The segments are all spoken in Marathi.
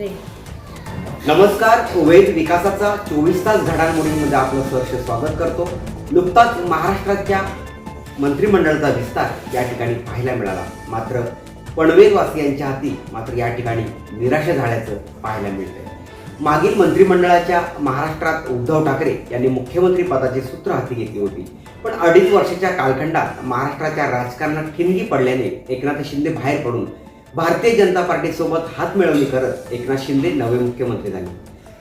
नमस्कार कुवैत विकासाचा चोवीस तास घडामोडींमध्ये आपलं सहर्ष स्वागत करतो. नुकताच महाराष्ट्राच्या मंत्रिमंडळाचा विस्तार या ठिकाणी पाहायला मिळाला. मात्र पनवेलवासियांच्या हाती मात्र या ठिकाणी निराशा झाल्याचं पाहायला मिळतंय. मागील मंत्रिमंडळाच्या महाराष्ट्रात उद्धव ठाकरे यांनी मुख्यमंत्री पदाची सूत्र हाती घेतली होती. पण अडीच वर्षाच्या कालखंडात महाराष्ट्राच्या राजकारणात ठिणगी पडल्याने एकनाथ शिंदे बाहेर पडून भारतीय जनता पार्टीसोबत हात मिळवणी करत एकनाथ शिंदे नवे मुख्यमंत्री झाले.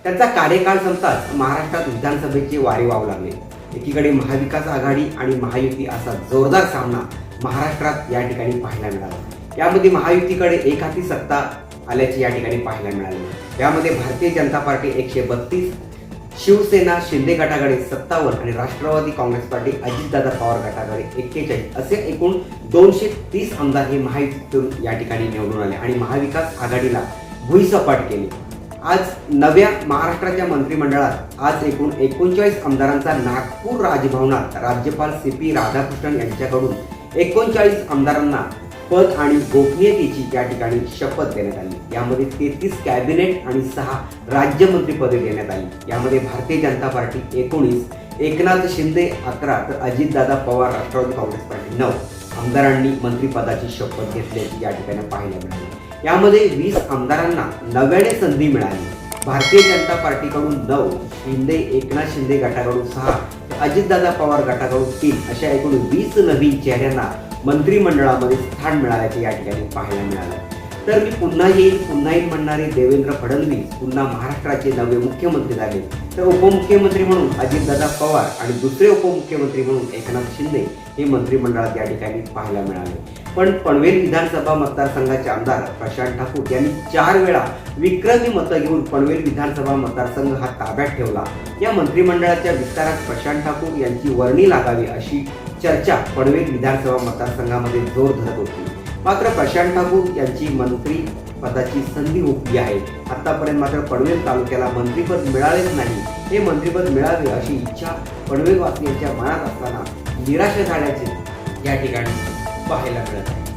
त्यांचा कार्यकाळ संपताच महाराष्ट्रात विधानसभेचे वारे वाहू लागले. एकीकडे महाविकास आघाडी आणि महायुती असा जोरदार सामना महाराष्ट्रात या ठिकाणी पाहायला मिळाला. यामध्ये महायुतीकडे एक हाती सत्ता आल्याचे या ठिकाणी पाहायला मिळाले. यामध्ये भारतीय जनता पार्टी एकशे बत्तीस शिवसेना शिंदे गटाकडे सत्तावन्न आणि राष्ट्रवादी काँग्रेस पार्टी अजितदादा पवार गटाकडे एक्केचाळीस. असे एकूण दोनशे तीस आमदार हे महायुतीतून या ठिकाणी निवडून आले आणि महाविकास आघाडीला भुईसपाट केले. आज नव्या महाराष्ट्राच्या मंत्रिमंडळात आज एकूण एकोणचाळीस आमदारांचा नागपूर राजभवनात राज्यपाल सी पी राधाकृष्णन यांच्याकडून एकोणचाळीस आमदारांना पद आणि गोपनीयतेची या ठिकाणी शपथ देण्यात आली यामध्ये तेहतीस कॅबिनेट आणि सहा राज्यमंत्री पदे देण्यात आली. यामध्ये भारतीय जनता पार्टी एकोणीस एकनाथ शिंदे अकरा तर अजितदादा पवार राष्ट्रवादी काँग्रेस पार्टी नऊ. आमदारांनी मंत्रिपदाची शपथ घेतल्याची या ठिकाणी पाहायला मिळाली. यामध्ये वीस आमदारांना नव्याने संधी मिळाली. भारतीय जनता पार्टीकडून नऊ शिंदे एकनाथ शिंदे गटाकडून सहा अजितदादा पवार गटाकडून तीन अशा एकूण वीस नवीन चेहऱ्यांना मंत्रिमंडळामध्ये स्थान मिळाल्याचे या ठिकाणी पाहायला मिळालं. तर मी पुन्हा येईल पुन्हा येईल म्हणणारे देवेंद्र फडणवीस पुन्हा महाराष्ट्राचे नवे मुख्यमंत्री झाले. तर उपमुख्यमंत्री म्हणून अजितदादा पवार आणि दुसरे उपमुख्यमंत्री म्हणून एकनाथ शिंदे हे मंत्रिमंडळात या ठिकाणी पाहायला मिळाले. पण पनवेल विधानसभा मतदारसंघाचे आमदार प्रशांत ठाकूर यांनी चार वेळा विक्रमी मतं घेऊन पनवेल विधानसभा मतदारसंघ हा ताब्यात ठेवला. या मंत्रिमंडळाच्या विस्तारात प्रशांत ठाकूर यांची वर्णी लागावी अशी चर्चा पनवेल विधानसभा मतदारसंघामध्ये जोर धरत होती. मात्र प्रशांत ठाकूर यांची मंत्री पदाची संधी हुकली आहे. आतापर्यंत मात्र पनवेल तालुक्याला मंत्रीपद मिळालेच नाही. हे मंत्रीपद मिळावे अशी इच्छा पनवेलवासियांच्या मनात असताना निराशा झाल्याचे या ठिकाणी पाहायला मिळत आहे.